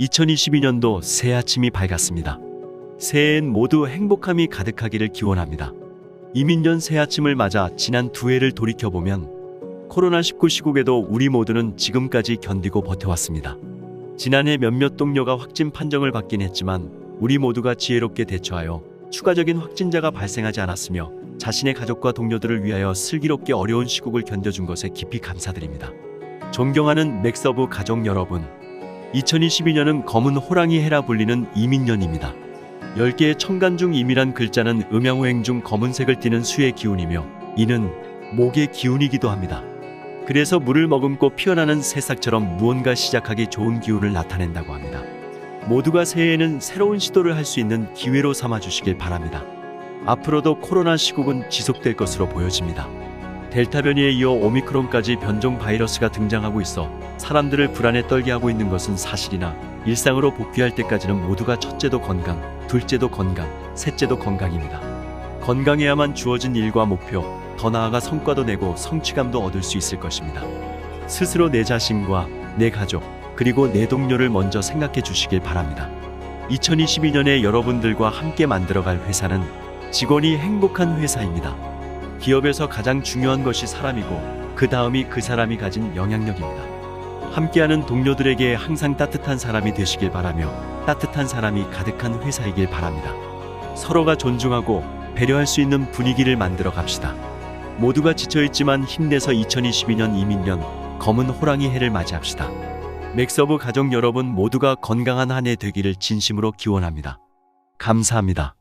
2022년도 새 아침이 밝았습니다. 새해엔 모두 행복함이 가득하기를 기원합니다. 이민년 새 아침을 맞아 지난 두 해를 돌이켜보면 코로나19 시국에도 우리 모두는 지금까지 견디고 버텨왔습니다. 지난해 몇몇 동료가 확진 판정을 받긴 했지만 우리 모두가 지혜롭게 대처하여 추가적인 확진자가 발생하지 않았으며 자신의 가족과 동료들을 위하여 슬기롭게 어려운 시국을 견뎌준 것에 깊이 감사드립니다. 존경하는 맥서브 가족 여러분, 2022년은 검은 호랑이 해라 불리는 이민년입니다. 10개의 천간 중 임이란 글자는 음양오행 중 검은색을 띠는 수의 기운이며 이는 목의 기운이기도 합니다. 그래서 물을 머금고 피어나는 새싹처럼 무언가 시작하기 좋은 기운을 나타낸다고 합니다. 모두가 새해에는 새로운 시도를 할 수 있는 기회로 삼아 주시길 바랍니다. 앞으로도 코로나 시국은 지속될 것으로 보여집니다. 델타 변이에 이어 오미크론까지 변종 바이러스가 등장하고 있어 사람들을 불안에 떨게 하고 있는 것은 사실이나 일상으로 복귀할 때까지는 모두가 첫째도 건강, 둘째도 건강, 셋째도 건강입니다. 건강해야만 주어진 일과 목표, 더 나아가 성과도 내고 성취감도 얻을 수 있을 것입니다. 스스로 내 자신과 내 가족, 그리고 내 동료를 먼저 생각해 주시길 바랍니다. 2022년에 여러분들과 함께 만들어갈 회사는 직원이 행복한 회사입니다. 기업에서 가장 중요한 것이 사람이고 그 다음이 그 사람이 가진 영향력입니다. 함께하는 동료들에게 항상 따뜻한 사람이 되시길 바라며 따뜻한 사람이 가득한 회사이길 바랍니다. 서로가 존중하고 배려할 수 있는 분위기를 만들어 갑시다. 모두가 지쳐있지만 힘내서 2022년 이민년 검은 호랑이 해를 맞이합시다. 맥서브 가족 여러분 모두가 건강한 한 해 되기를 진심으로 기원합니다. 감사합니다.